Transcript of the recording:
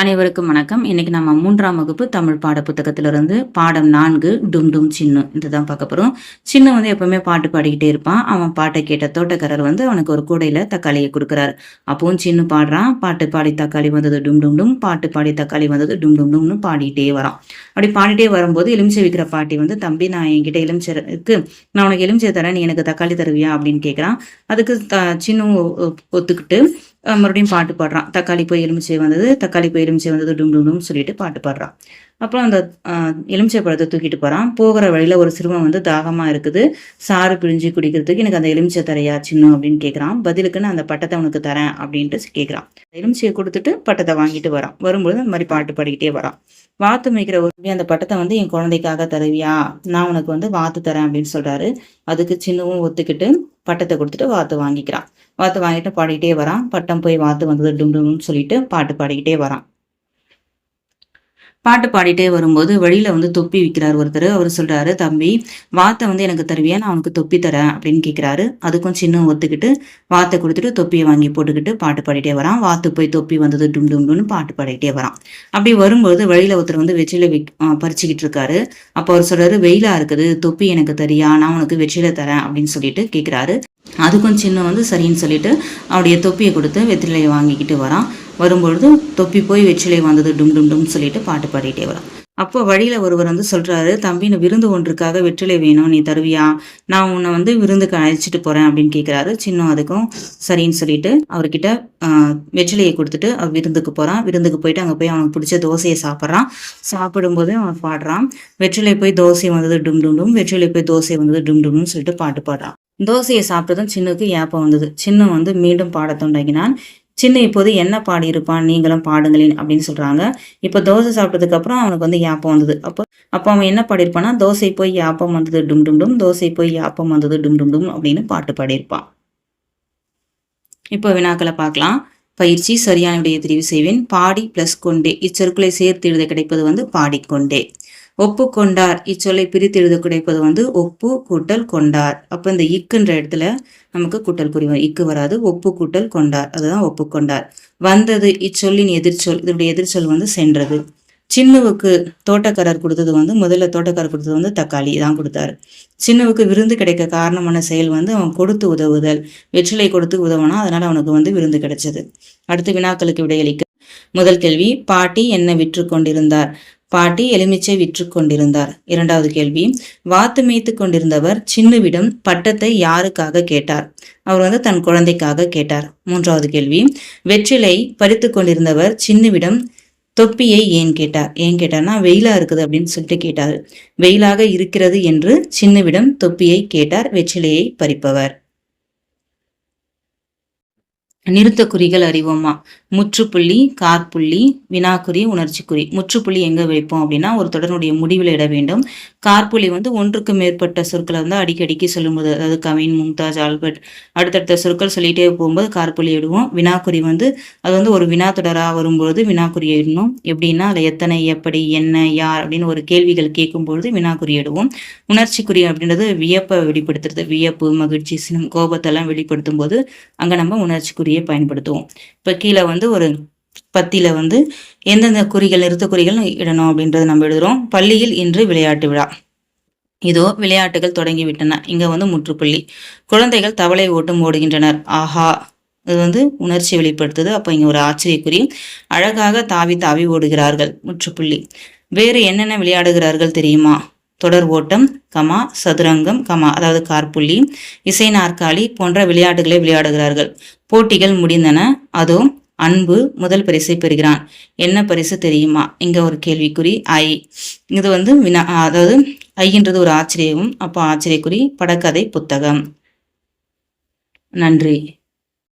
அனைவருக்கும் வணக்கம். இன்னைக்கு நம்ம மூன்றாம் வகுப்பு தமிழ் பாட புத்தகத்திலிருந்து பாடம் நான்கு டும் டும் சின்னு இதுதான் பார்க்க போறோம். சின்ன வந்து எப்பவுமே பாட்டு பாடிக்கிட்டே இருப்பான். அவன் பாட்டை கேட்ட தோட்டக்காரர் வந்து அவனுக்கு ஒரு கூடையில தக்காளியை கொடுக்குறாரு. அப்பவும் சின்ன பாடுறான். பாட்டு பாடி தக்காளி வந்தது டும் டும் டும் பாட்டு பாடி தக்காளி வந்தது டும் டும் டும்னு பாடிட்டே வரான். அப்படி பாடிட்டே வரும்போது எலுமிச்சை விற்கிற பாட்டி வந்து தம்பி நான் என்கிட்ட எலுமிச்சை இருக்கு நான் உனக்கு எலுமிச்சை தரேன் நீ எனக்கு தக்காளி தருவியா? அப்படின்னு கேட்குறான் அதுக்கு த சின்ன ஒத்துக்கிட்டு மறுபடியும் பாட்டு பாடுறான். தக்காளி போய் எலுமிச்சை வந்தது தக்காளி போய் எலுமிச்சை வந்தது டும் டும் டும் சொல்லிட்டு பாட்டு பாடுறான். அப்புறம் அந்த எலுமிச்சை பழத்தை தூக்கிட்டு போறான். போகிற வழியில ஒரு சிறுவன் வந்து தாகமா இருக்குது. சாறு பிழிஞ்சு குடிக்கிறதுக்கு எனக்கு அந்த எலுமிச்சை தரையா சின்னம் அப்படின்னு கேட்குறான் பதிலுக்கு நான் அந்த பட்டத்தை உனக்கு தரேன் அப்படின்ட்டு கேட்குறான் எலுமிச்சையை கொடுத்துட்டு பட்டத்தை வாங்கிட்டு வரான். வரும்பொழுது அந்த மாதிரி பாட்டு பாடிக்கிட்டே வரான். வாத்து மேய்க்கிற ஒரு அந்த பட்டத்தை வந்து என் குழந்தைக்காக தருவியா? நான் உனக்கு வந்து வாத்து தரேன் அப்படின்னு சொல்றாரு. அதுக்கு சின்னவும் ஒத்துக்கிட்டு பட்டத்தை கொடுத்துட்டு வாத்து வாங்கிக்கிறான். வாத்து வாங்கிட்டு பாடிக்கிட்டே வரான். பட்டம் போய் வாத்து வந்தது டும் டும்னு சொல்லிட்டு பாட்டு பாடிக்கிட்டே வரான். பாட்டு பாடிட்டே வரும்போது வழியில வந்து தொப்பி விற்கிறார் ஒருத்தர். அவர் சொல்றாரு தம்பி வாத்தை வந்து எனக்கு தருவியா? நான் அவனுக்கு தொப்பி தரேன் அப்படின்னு கேட்கிறாரு அதுக்கும் சின்ன ஒத்துக்கிட்டு வாத்தை கொடுத்துட்டு தொப்பியை வாங்கி போட்டுக்கிட்டு பாட்டு பாடிட்டே வரான். வாத்து போய் தொப்பி வந்தது டும் டும் டும்னு பாட்டு பாடிட்டே வரான். அப்படி வரும்போது வழியில ஒருத்தர் வந்து வெற்றில விக் பறிச்சுக்கிட்டு இருக்காரு. அப்போ அவர் சொல்றாரு வெயிலா இருக்குது தொப்பி எனக்கு தரியா? நான் உனக்கு வெற்றில தரேன் அப்படின்னு சொல்லிட்டு கேட்கிறாரு அதுக்கும் சின்ன வந்து சரின்னு சொல்லிட்டு அவருடைய தொப்பியை கொடுத்து வெற்றிலையை வாங்கிக்கிட்டு வரான். வரும்பொழுது தொப்பி போய் வெற்றிலை வந்தது டும் டும் டும் சொல்லிட்டு பாட்டு பாடிட்டே வரான் அப்போ வழியில ஒருவர் வந்து சொல்றாரு தம்பின்னு விருந்து ஒன்றுக்காக வெற்றிலை வேணும் நீ தருவியா? நான் உன்னை வந்து விருந்துக்கு அழைச்சிட்டு போறேன் அப்படின்னு கேட்குறாரு சின்னம் அதுக்கும் சரின்னு சொல்லிட்டு அவர்கிட்ட ஆஹ், வெற்றிலையை கொடுத்துட்டு அவர் விருந்துக்கு போறான். விருந்துக்கு போயிட்டு அங்க போய் அவனுக்கு பிடிச்ச தோசையை சாப்பிட்றான். சாப்பிடும்போது அவன் பாடுறான். வெற்றிலை போய் தோசை வந்தது டும் டும் டும். வெற்றிலை போய் தோசை வந்தது டும் டும்னு சொல்லிட்டு பாட்டு பாடுறான். தோசையை சாப்பிட்டதும் சின்னுக்கு ஏப்பம் வந்தது. சின்ன வந்து மீண்டும் பாட தொடங்கினான். சின்ன இப்போது என்ன பாடியிருப்பான் நீங்களும் பாடுங்களேன் அப்படின்னு சொல்கிறாங்க இப்போ தோசை சாப்பிட்டதுக்கு அப்புறம் அவனுக்கு வந்து யாப்பம் வந்தது. அப்போ அப்போ அவன் என்ன பாடியிருப்பான்னா தோசை போய் யாப்பம் வந்தது டும் டும் டும் தோசை போய் யாப்பம் வந்தது டும் டும் டும் அப்படின்னு பாட்டு பாடியிருப்பான். இப்போ வினாக்களை பார்க்கலாம். பயிற்சி சரியான விடையை தெரிவு செய்வேன். பாடி பிளஸ் கொண்டே. இச்சொற்களை சேர்த்து எழுத கிடைப்பது வந்து பாடிக்கொண்டே. ஒப்பு கொண்டார் இச்சொல்லை பிரித்து எழுத கிடைப்பது வந்து ஒப்பு கூட்டல் கொண்டார். அப்போ இந்த இக்குன்ற இடத்துல நமக்கு கூட்டல் குறி இக்கு வராது ஒப்பு கூட்டல் கொண்டார். அதுதான் ஒப்பு கொண்டார் வந்தது இச்சொல்லின் எதிர்ச்சொல் இதனுடைய எதிர்ச்சொல் வந்து சென்றது. சின்னுவுக்கு தோட்டக்காரர் கொடுத்தது வந்து முதல்ல தோட்டக்காரர் கொடுத்தது வந்து தக்காளி தான் கொடுத்தாரு. சின்னுவுக்கு விருந்து கிடைக்க காரணமான செயல் வந்து அவன் கொடுத்து உதவுதல். வெற்றிலை கொடுத்து உதவனா அதனால அவனுக்கு வந்து விருந்து கிடைச்சது. அடுத்து வினாக்களுக்கு விடையளிக்க. முதல் கேள்வி பாட்டி என்ன விற்று கொண்டிருந்தார்? பாட்டி எலுமிச்சை விற்று கொண்டிருந்தார். இரண்டாவது கேள்வி வாத்து மேய்த்து கொண்டிருந்தவர் சின்னுவிடம் பட்டத்தை யாருக்காக கேட்டார்? அவர் வந்து தன் குழந்தைக்காக கேட்டார். மூன்றாவது கேள்வி வெற்றிலை பறித்து கொண்டிருந்தவர் சின்னுவிடம் தொப்பியை ஏன் கேட்டார்? ஏன் கேட்டார்னா வெயிலா இருக்குது அப்படின்னு சொல்லிட்டு கேட்டார். வெயிலாக இருக்கிறது என்று சின்னுவிடம் தொப்பியை கேட்டார் வெற்றிலையை பறிப்பவர். நிறுத்த குறிகள் அறிவோமா? முற்றுப்புள்ளி கார்புள்ளி வினாக்குறி உணர்ச்சிக்குறி. முற்றுப்புள்ளி எங்கே வைப்போம் அப்படின்னா ஒரு தொடருடைய முடிவில் இட வேண்டும். கார்புள்ளி வந்து ஒன்றுக்கு மேற்பட்ட சொற்களை வந்து அடிக்கடிக்கு சொல்லும்போது அதாவது கவின் மும்தாஜ் ஆல்பர்ட் அடுத்தடுத்த சொற்கள் சொல்லிகிட்டே போகும்போது கார்புள்ளி இடுவோம். வினாக்குறி வந்து அது வந்து ஒரு வினா தொடராக வரும்பொழுது வினாக்குறி இடணும். எப்படின்னா அதில் எத்தனை எப்படி என்ன யார் அப்படின்னு ஒரு கேள்விகள் கேட்கும்பொழுது வினாக்குறி இடுவோம். உணர்ச்சிக்குறி அப்படின்றது வியப்பை வெளிப்படுத்துறது. வியப்பு மகிழ்ச்சி சினம் கோபத்தெல்லாம் வெளிப்படுத்தும் போது அங்கே நம்ம உணர்ச்சிக்குறியை பயன்படுத்துவோம். இப்போ கீழே வந்து ஒரு பத்தியில் வந்து எந்தெந்த குறிகள் நிறுத்த குறிகள் இடணும் அப்படின்றத நம்ம எழுதுகிறோம் பள்ளியில் இன்று விளையாட்டு விழா. இதோ விளையாட்டுகள் தொடங்கிவிட்டன. இங்க வந்து முற்றுப்புள்ளி. குழந்தைகள் தவளை ஓட்டம் ஓடுகின்றனர். ஆஹா. இது வந்து உணர்ச்சி வெளிப்படுத்துது. அப்போ இங்க ஒரு ஆச்சரியக்குறி. அழகாக தாவி தாவி ஓடுகிறார்கள் முற்றுப்புள்ளி. வேறு என்னென்ன விளையாடுகிறார்கள் தெரியுமா? தொடர் ஓட்டம் கமா சதுரங்கம் கமா அதாவது கார்புள்ளி இசை நாற்காலி போன்ற விளையாட்டுகளை விளையாடுகிறார்கள். போட்டிகள் முடிந்தன. அதோ அன்பு முதல் பரிசை பெறுகிறான். என்ன பரிசு தெரியுமா? இங்க ஒரு கேள்விக்குறி ஐ. இது வந்து வினா அதாவது ஐன்றது ஒரு ஆச்சரியம் அப்போ ஆச்சரியக்குறி படக்கதை புத்தகம். நன்றி.